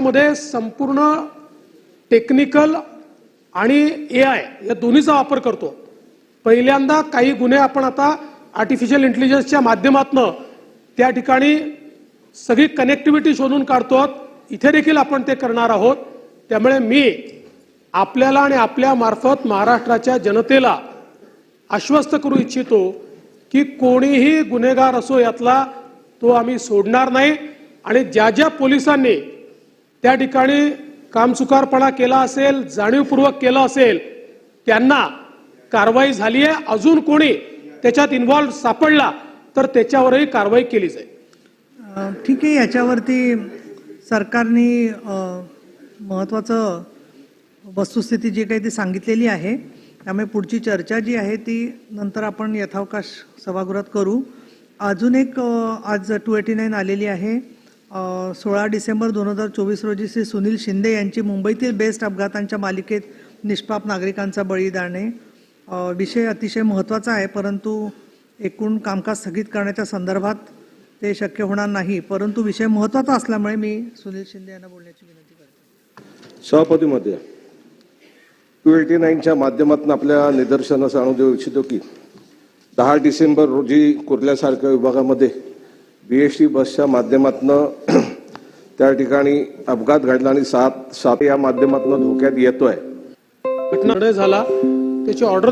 मध्ये संपूर्ण टेक्निकल आणि ए आय या दोन्हीचा वापर करतो. पहिल्यांदा काही गुन्हे आपण आता आर्टिफिशियल इंटेलिजन्सच्या माध्यमातनं त्या ठिकाणी सगळी कनेक्टिव्हिटी शोधून काढतो इथे देखील आपण ते करणार आहोत. त्यामुळे मी आपल्याला आणि आपल्या मार्फत महाराष्ट्राच्या जनतेला आश्वस्त करू इच्छितो की कोणीही गुन्हेगार असो यातला तो आम्ही सोडणार नाही. आणि ज्या ज्या पोलिसांनी त्या ठिकाणी कामचुकारपणा केला असेल जाणीवपूर्वक केला असेल त्यांना कारवाई झाली आहे. अजून कोणी त्याच्यात इन्व्हॉल्व सापडला तर त्याच्यावरही कारवाई केली जाईल. ठीक आहे याच्यावरती सरकारने महत्त्वाचं वस्तुस्थिती जी काही ती सांगितलेली आहे त्यामुळे पुढची चर्चा जी आहे ती नंतर आपण यथावकाश सभागृहात करू. अजून एक आज टू एटी नाईन आलेली आहे. सोळा डिसेंबर दोन हजार चोवीस रोजी श्री सुनील शिंदे यांची मुंबईतील बेस्ट अपघातांच्या मालिकेत निष्पाप नागरिकांचा बळी जाणे विषय अतिशय महत्त्वाचा आहे परंतु एकूण कामकाज स्थगित करण्याच्या संदर्भात ते शक्य होणार नाही. परंतु विषय महत्त्वाचा असल्यामुळे मी सुनील शिंदे यांना बोलण्याची विनंती करतो. सभापती महोदय टू एटी नाईनच्या माध्यमातून आपल्या निदर्शनास आणू देऊ इच्छितो की दहा डिसेंबर रोजी कुर्ल्यासारख्या विभागामध्ये बी एस टी बसच्या माध्यमातनं त्या ठिकाणी अपघात घडला आणि सात सात या माध्यमातून धोक्यात येतोय. घटना झाला. त्याची ऑर्डर